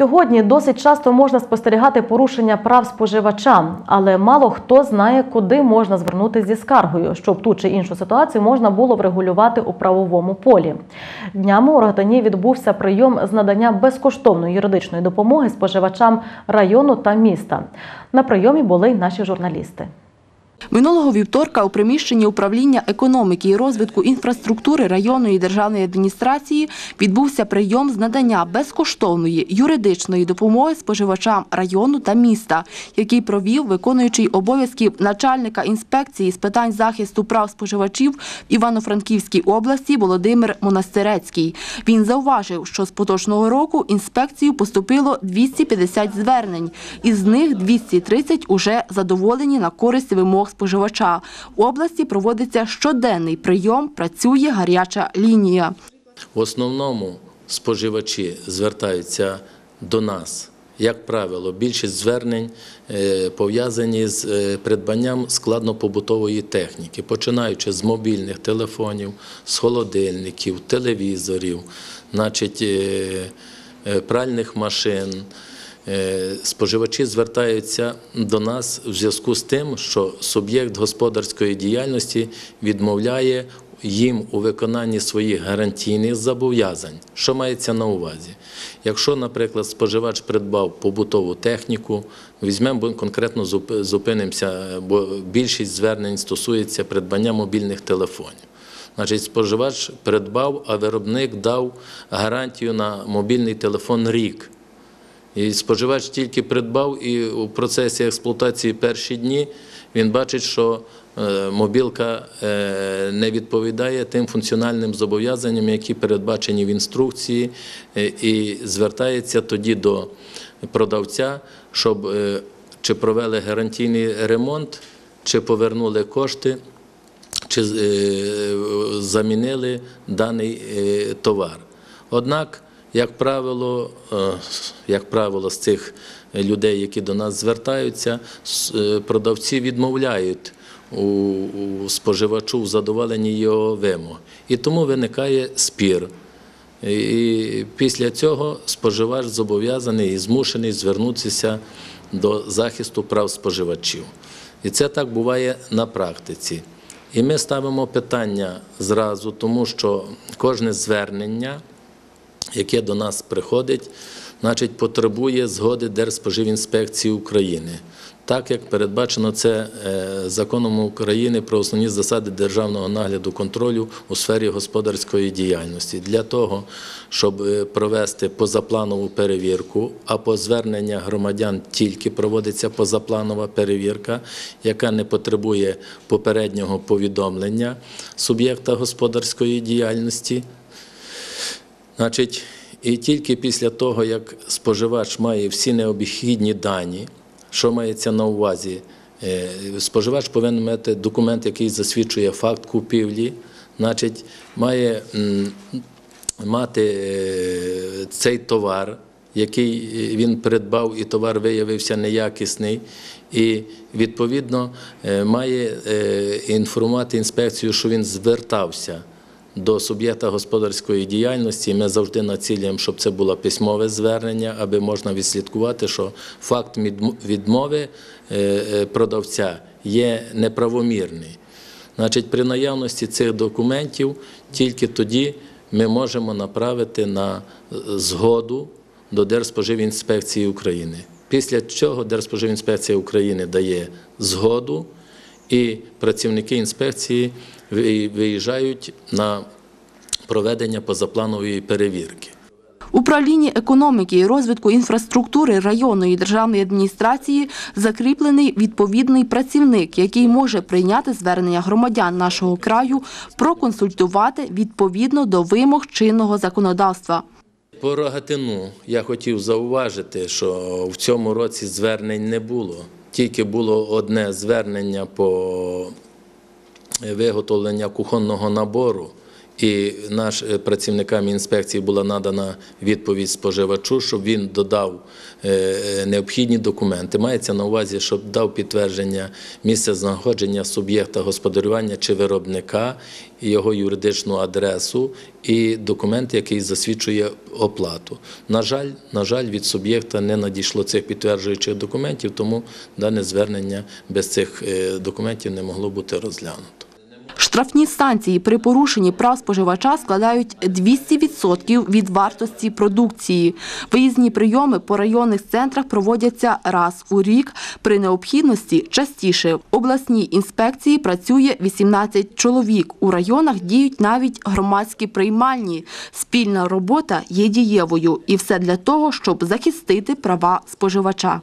Сьогодні досить часто можна спостерігати порушення прав споживача, але мало хто знає, куди можна звернутися зі скаргою, щоб ту чи іншу ситуацію можна було врегулювати у правовому полі. Днями у Рогатині відбувся прийом з надання безкоштовної юридичної допомоги споживачам району та міста. На прийомі були й наші журналісти. Минулого вівторка у приміщенні управління економіки і розвитку інфраструктури районної державної адміністрації відбувся прийом з надання безкоштовної юридичної допомоги споживачам району та міста, який провів виконуючий обов'язків начальника інспекції з питань захисту прав споживачів в Івано-Франківській області Володимир Монастирецький. Він зауважив, що з поточного року інспекцію поступило 250 звернень, із них 230 уже задоволені на користь вимог споживача. У області проводиться щоденний прийом, працює гаряча лінія. В основному споживачі звертаються до нас. Як правило, більшість звернень е, пов'язані з е, придбанням складнопобутової техніки, починаючи з мобільних телефонів, з холодильників, телевізорів, значить, е, пральних машин. Е, Споживачі звертаються до нас в зв'язку з тим, що суб'єкт господарської діяльності відмовляє їм у виконанні своїх гарантійних зобов'язань. Що мається на увазі? Якщо, наприклад, споживач придбав побутову техніку, візьмемо конкретно зуп- зупинимося, бо більшість звернень стосується придбання мобільних телефонів. Значить, споживач придбав, а виробник дав гарантію на мобільний телефон рік. І споживач тільки придбав, і у процесі експлуатації перші дні він бачить, що е, мобілка е, не відповідає тим функціональним зобов'язанням, які передбачені в інструкції, е, і звертається тоді до продавця, щоб чи провели гарантійний ремонт, чи повернули кошти чи замінили даний товар. Однак, як правило, е, як правило, з цих людей, які до нас звертаються, е, продавці відмовляють у, споживачу в задоволенні його вимог. І тому виникає спір. І після цього споживач зобов'язаний і змушений звернутися до захисту прав споживачів. І це так буває на практиці. І ми ставимо питання зразу, тому що кожне звернення, яке до нас приходить, значить, потребує згоди Держспоживінспекції України. Так як передбачено це е, законом України про основні засади державного нагляду контролю у сфері господарської діяльності. Для того, щоб е, провести позапланову перевірку, а по звернення громадян тільки проводиться позапланова перевірка, яка не потребує попереднього повідомлення суб'єкта господарської діяльності. Значить, і тільки після того, як споживач має всі необхідні дані, що мається на увазі, Е, споживач повинен мати документ, який засвідчує факт купівлі, значить, має мати е, цей товар, який е, він придбав, і товар виявився неякісний, і відповідно має інформувати інспекцію, що він звертався до суб'єкта господарської діяльності. Ми завжди націлюємо, щоб це було письмове звернення, аби можна відслідкувати, що факт відмови е, е, продавця є неправомірний. Значить, при наявності цих документів тільки тоді ми можемо направити на е, згоду до Держспоживінспекції України. Після чого Держспоживінспекція України дає згоду, і працівники інспекції виїжджають на проведення позапланової перевірки. Управлінні економіки і розвитку інфраструктури районної державної адміністрації закріплений відповідний працівник, який може прийняти звернення громадян нашого краю, проконсультувати відповідно до вимог чинного законодавства. По Рогатину я хотів зауважити, що в цьому році звернень не було. Тільки було одне звернення по виготовленню кухонного набору, і наш е, працівникам інспекції була надана відповідь споживачу, щоб він додав е, необхідні документи. Мається на увазі, щоб дав підтвердження місця знаходження суб'єкта господарювання чи виробника, його юридичну адресу і документ, який засвідчує оплату. На жаль, на жаль, від суб'єкта не надійшло цих підтверджуючих документів, тому дане звернення без цих е, документів не могло бути розглянуто. Штрафні санкції при порушенні прав споживача складають 200% від вартості продукції. Виїзні прийоми по районних центрах проводяться раз у рік, при необхідності частіше. В обласній інспекції працює 18 чоловік. У районах діють навіть громадські приймальні. Спільна робота є дієвою. І все для того, щоб захистити права споживача.